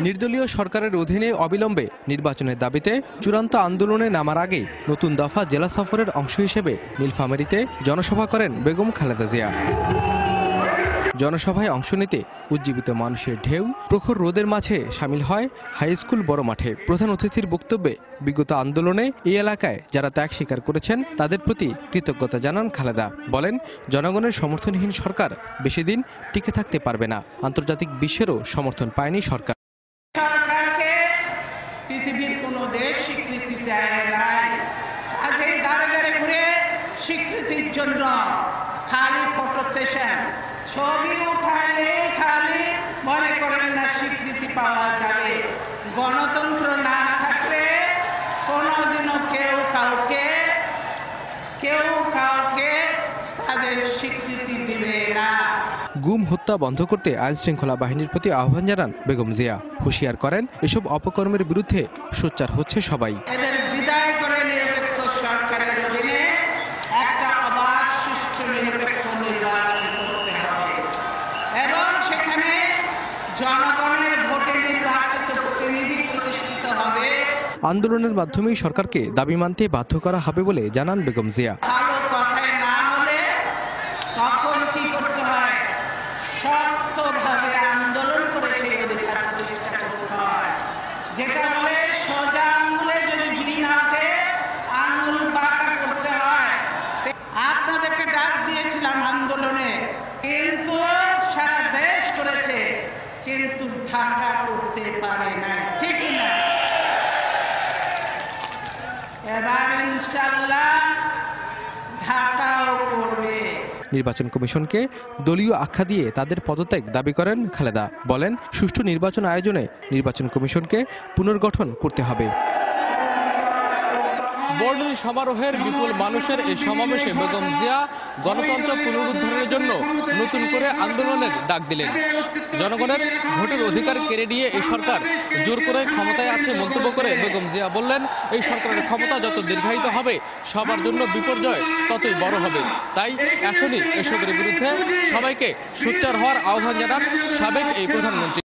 নির্দলীয় সরকারের অধীনে অবিলম্বে নির্বাচনের দাবিতে চূড়ান্ত আন্দোলনে নামার আগে নতুন দফা জেলা সফরের অংশ হিসেবে নীলফামারীতে জনসভা করেন বেগম খালেদা জিয়া। জনসভায় অংশ নিতে উজ্জীবিত মানুষের ঢেউ প্রখর রোদের মাঝে সামিল হয় হাই স্কুল বড় মাঠে। প্রধান অতিথির বক্তব্যে বিগত আন্দোলনে এই এলাকায় যারা ত্যাগ স্বীকার করেছেন, তাদের প্রতি কৃতজ্ঞতা জানান খালেদা। বলেন, জনগণের সমর্থনহীন সরকার বেশি দিন টিকে থাকতে পারবে না। আন্তর্জাতিক বিশ্বেরও সমর্থন পায়নি সরকার। পৃথিবীর কোনো দেশ স্বীকৃতি দেয় নাই। আজ এই দাঁড়ে দাঁড়ে ঘুরে স্বীকৃতির জন্য খালি ফটো সেশন ছবি উঠালে খালি মনে করেন না স্বীকৃতি পাওয়া যাবে। গণতন্ত্র না থাকলে কোনোদিনও কেউ কাউকে কেউ কাউকে তাদের স্বীকৃতি দিবে না গুম হত্যা বন্ধ করতে আইন শৃঙ্খলা বাহিনীর প্রতি আহ্বান জানান বেগম জিয়া। হুঁশিয়ার করেন এসব অপকর্মের বিরুদ্ধে সোচ্চার হচ্ছে সবাই। এদের বিদায় করে নিরপেক্ষ সরকারের অধীনে একটা অবাধ সুষ্ঠু নিরপেক্ষ নির্বাচন করতে হবে। এবং সেখানে জনগণের ভোটে নির্বাচিত প্রতিনিধি প্রতিষ্ঠিত হবে। আন্দোলনের মাধ্যমেই সরকারকে দাবি মানতে বাধ্য করা হবে বলে জানান বেগম জিয়া। ভালো কথায় না হলে তখন শক্তভাবে আন্দোলন করে সেই অধিকার প্রতিষ্ঠা করতে যেটা বলে, সোজা আঙ্গুলে যদি ঘি না ওঠে আঙ্গুল বাঁকা করতে হয়। আপনাদেরকে ডাক দিয়েছিলাম আন্দোলনে, কিন্তু সারা দেশ করেছে, কিন্তু ঢাকা করতে পারে না। ঠিক না? এবার ইনশাল্লাহ নির্বাচন কমিশনকে দলীয় আখ্যা দিয়ে তাদের পদত্যাগ দাবি করেন খালেদা। বলেন, সুষ্ঠু নির্বাচন আয়োজনে নির্বাচন কমিশনকে পুনর্গঠন করতে হবে। বর্ণিল সমারোহের বিপুল মানুষের এই সমাবেশে বেগম জিয়া গণতন্ত্র পুনরুদ্ধারের জন্য নতুন করে আন্দোলনের ডাক দিলেন। জনগণের ভোটের অধিকার কেড়ে নিয়ে এই সরকার জোর করে ক্ষমতায় আছে মন্তব্য করে বেগম জিয়া বললেন, এই সরকারের ক্ষমতা যত দীর্ঘায়িত হবে, সবার জন্য বিপর্যয় ততই বড় হবে। তাই এখনই এসবের বিরুদ্ধে সবাইকে সোচ্চার হওয়ার আহ্বান জানান সাবেক এই প্রধানমন্ত্রী।